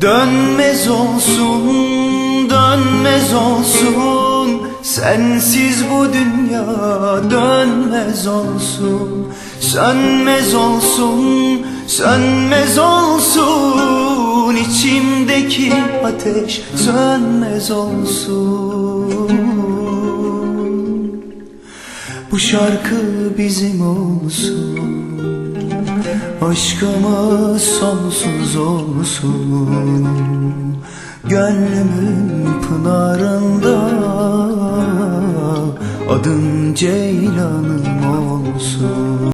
Dönmez olsun, dönmez olsun. Sensiz bu dünya dönmez olsun. Sönmez olsun, sönmez olsun. İçimdeki ateş sönmez olsun. Bu şarkı bizim olsun. Aşkımız sonsuz olsun. Gönlümün pınarında Adın Ceylanım olsun